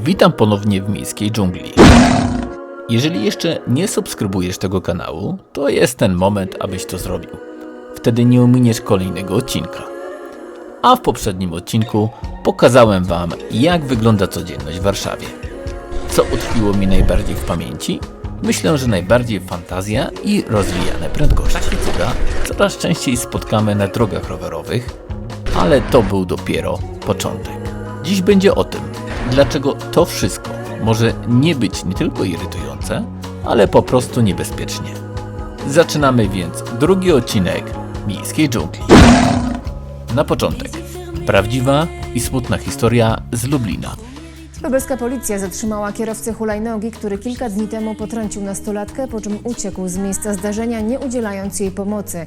Witam ponownie w miejskiej dżungli. Jeżeli jeszcze nie subskrybujesz tego kanału, to jest ten moment, abyś to zrobił. Wtedy nie ominiesz kolejnego odcinka. A w poprzednim odcinku pokazałem Wam, jak wygląda codzienność w Warszawie. Co utkwiło mi najbardziej w pamięci? Myślę, że najbardziej fantazja i rozwijane prędkości. Takie cuda coraz częściej spotkamy na drogach rowerowych, ale to był dopiero początek. Dziś będzie o tym, dlaczego to wszystko może nie być nie tylko irytujące, ale po prostu niebezpiecznie. Zaczynamy więc drugi odcinek Miejskiej Dżungli. Na początek, prawdziwa i smutna historia z Lublina. Lubelska policja zatrzymała kierowcę hulajnogi, który kilka dni temu potrącił nastolatkę, po czym uciekł z miejsca zdarzenia, nie udzielając jej pomocy.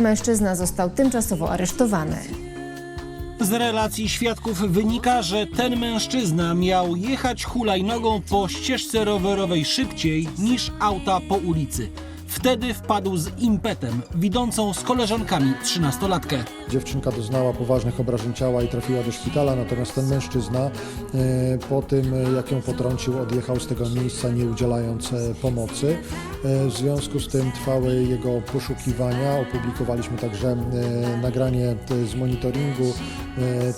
Mężczyzna został tymczasowo aresztowany. Z relacji świadków wynika, że ten mężczyzna miał jechać hulajnogą po ścieżce rowerowej szybciej niż auta po ulicy. Wtedy wpadł z impetem, widzącą z koleżankami trzynastolatkę. Dziewczynka doznała poważnych obrażeń ciała i trafiła do szpitala, natomiast ten mężczyzna e, po tym, jak ją potrącił, odjechał z tego miejsca, nie udzielając e, pomocy. E, W związku z tym trwały jego poszukiwania. Opublikowaliśmy także nagranie z monitoringu,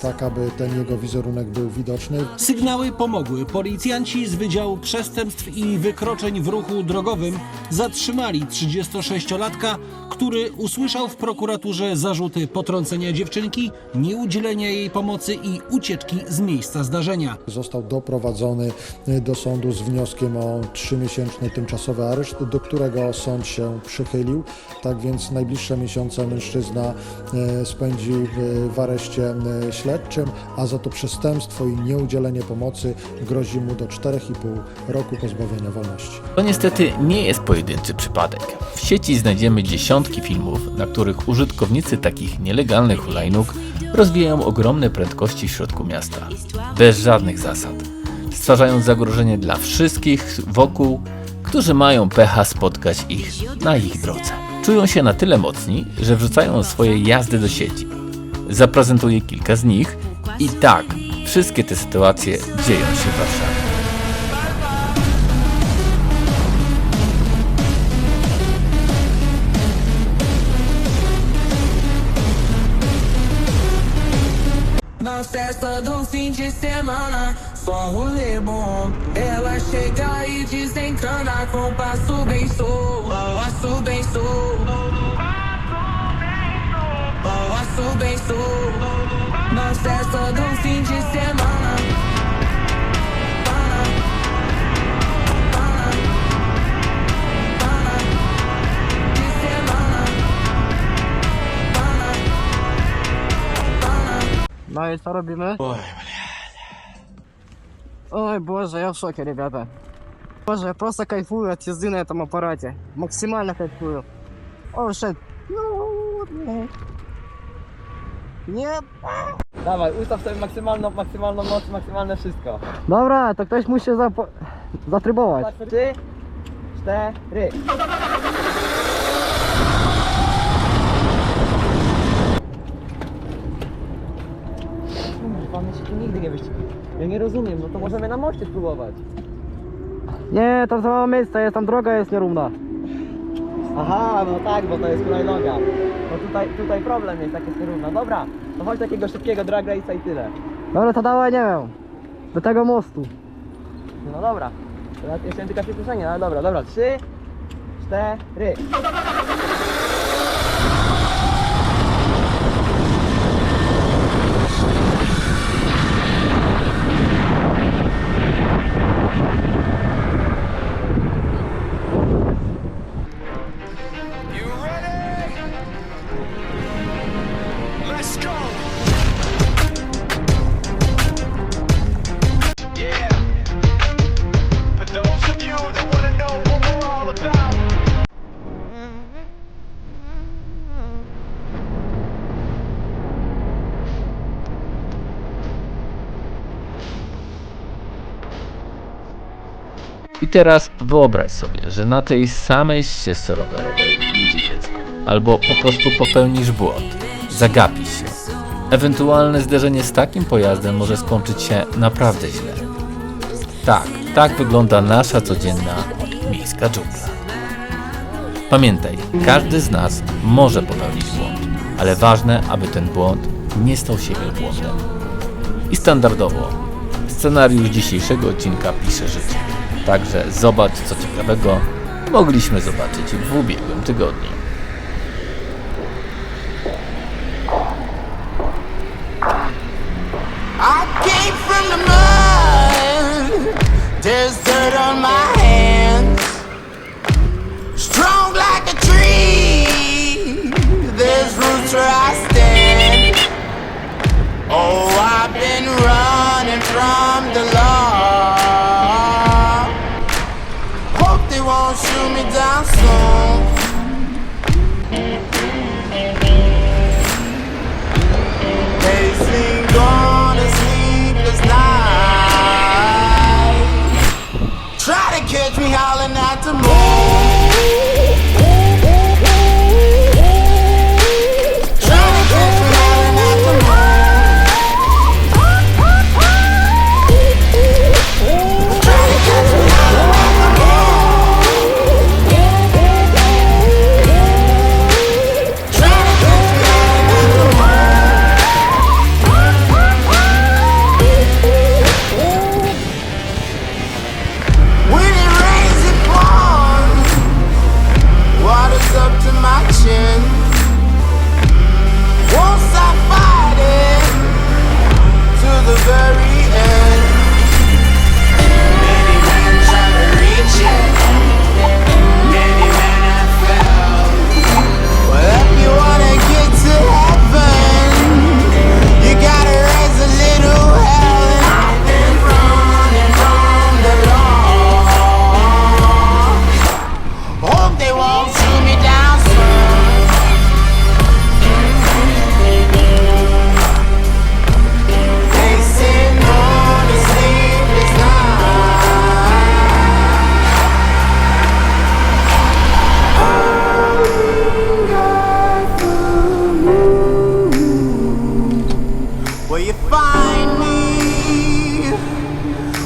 tak aby ten jego wizerunek był widoczny. Sygnały pomogły. Policjanci z Wydziału Przestępstw i Wykroczeń w Ruchu Drogowym zatrzymali 36-latka, który usłyszał w prokuraturze zarzuty potrącenia dziewczynki, nieudzielenia jej pomocy i ucieczki z miejsca zdarzenia. Został doprowadzony e, do sądu z wnioskiem o trzymiesięczny tymczasowy areszt, do którego sąd się przychylił. Tak więc najbliższe miesiące mężczyzna e, spędził e, w areszcie e, śledczym, a za to przestępstwo i nieudzielenie pomocy grozi mu do 4,5 roku pozbawienia wolności. To niestety nie jest pojedynczy przypadek. W sieci znajdziemy dziesiątki filmów, na których użytkownicy takich nielegalnych hulajnóg rozwijają ogromne prędkości w środku miasta, bez żadnych zasad, stwarzając zagrożenie dla wszystkich wokół, którzy mają pecha spotkać ich na ich drodze. Czują się na tyle mocni, że wrzucają swoje jazdy do sieci. Zaprezentuję kilka z nich i tak, wszystkie te sytuacje dzieją się w Warszawie. Festa do fim de semana, só rolê bom. Ela chega e desencana com passo bem sou, passo bem sou. Passo bem sou. No i co robimy? Oj, Ой, боже, я в шоке, ребята. Боже, я просто кайфую от езды на этом аппарате. Максимально кайфую. О. Ну, nie. Nie. Dawaj, ustaw sobie maksymalną, maksymalną moc, maksymalne wszystko. Dobra, to ktoś musi zapo- zatrybować. Trzy, cztery. Nie wyścig. Ja nie rozumiem, no to możemy na moście spróbować. Nie, tam za miejsce jest, tam droga jest nierówna. Aha, no tak, bo to jest hulajnoga. No tutaj, tutaj problem jest, jak jest nierówna. Dobra, to chodź takiego szybkiego drag race'a i tyle. Dobra, to dawaj, nie wiem. Do tego mostu. No dobra. Ja Jeszcze tylko przyspieszenie, ale dobra, dobra. Trzy, cztery. Teraz wyobraź sobie, że na tej samej ścieżce rowerowej idzie dziecko. Albo po prostu popełnisz błąd, zagapisz się. Ewentualne zderzenie z takim pojazdem może skończyć się naprawdę źle. Tak, tak wygląda nasza codzienna miejska dżungla. Pamiętaj, każdy z nas może popełnić błąd, ale ważne, aby ten błąd nie stał się wielbłądem. I standardowo scenariusz dzisiejszego odcinka pisze życie. Także zobacz, co ciekawego mogliśmy zobaczyć w ubiegłym tygodniu. I came from the mud. On my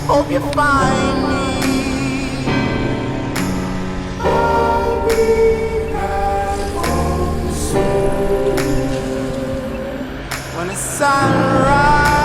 Hope you find me. I'll be back soon. When the sun rises.